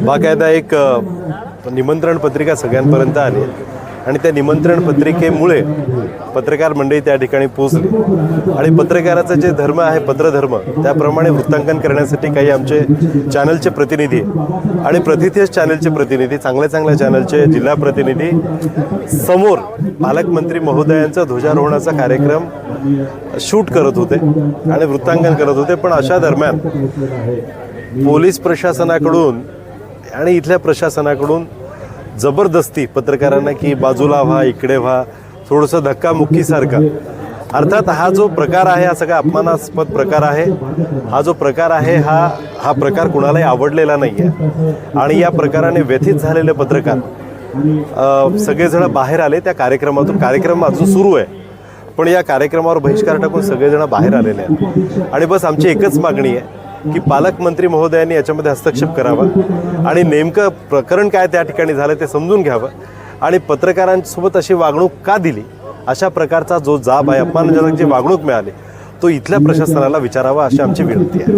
बाकायदा एक निमंत्रण पत्रिका सगळ्यांपर्यंत आली. आणि त्या निमंत्रण पत्रिकेमुळे पत्रकार मंडळी त्या ठिकाणी पोचली आणि पत्रकाराचा जे धर्म आहे पत्रधर्म त्याप्रमाणे वृत्तांकन करण्यासाठी काही आमचे चॅनलचे प्रतिनिधी आणि प्रतिथेश चॅनलचे प्रतिनिधी चांगल्या चांगल्या चॅनलचे जिल्हा प्रतिनिधी समोर पालकमंत्री महोदयांचा ध्वजारोहणाचा कार्यक्रम शूट करत होते आणि वृत्तांकन करत होते. पण अशा दरम्यान पोलीस प्रशासनाकडून आणि इथल्या प्रशासनाकडून जबरदस्ती पत्रकारांना की बाजूला व्हा इकडे व्हा थोडंसं धक्कामुक्कीसारखा अर्थात हा जो प्रकार आहे हा सगळा अपमानास्पद प्रकार आहे. हा जो प्रकार आहे हा हा प्रकार कुणालाही आवडलेला नाही आहे आणि या प्रकाराने व्यथित झालेले पत्रकार सगळेजण बाहेर आले त्या कार्यक्रमातून. कार्यक्रम अजून सुरू आहे पण या कार्यक्रमावर बहिष्कार टाकून सगळेजण बाहेर आलेले आहेत. आणि बस आमची एकच मागणी आहे की पालकमंत्री महोदयांनी याच्यामध्ये हस्तक्षेप करावा आणि नेमकं प्रकरण काय त्या ठिकाणी झालं ते समजून घ्यावं. आणि पत्रकारांसोबत अशी वागणूक का दिली? अशा प्रकारचा जो जाब आहे अपमानजनक जी वागणूक मिळाली तो इथल्या प्रशासनाला विचारावा अशी आमची विनंती आहे.